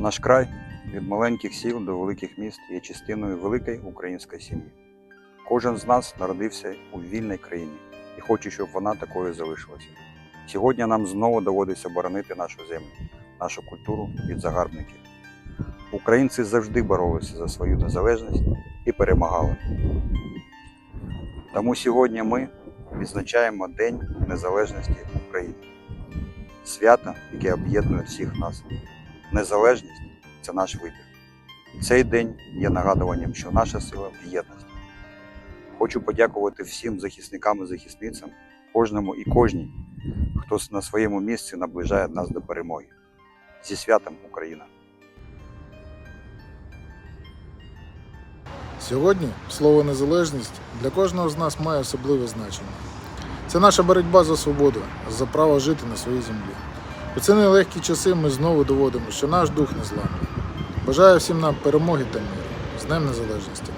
Наш край від маленьких сіл до великих міст є частиною великої української сім'ї. Кожен з нас народився у вільній країні і хоче, щоб вона такою залишилася. Сьогодні нам знову доводиться боронити нашу землю, нашу культуру від загарбників. Українці завжди боролися за свою незалежність і перемагали. Тому сьогодні ми відзначаємо День Незалежності України. Свято, яке об'єднує всіх нас. Незалежність це наш вибір. Цей день є нагадуванням, що наша сила в єдності. Хочу подякувати всім захисникам і захисницям, кожному і кожній, хто на своєму місці наближає нас до перемоги. Зі святом Україна! Сьогодні слово незалежність для кожного з нас має особливе значення. Це наша боротьба за свободу, за право жити на своїй землі. У ці нелегкі часи ми знову доводимо, що наш дух не зламаний. Бажаю всім нам перемоги та миру. З Днем Незалежності!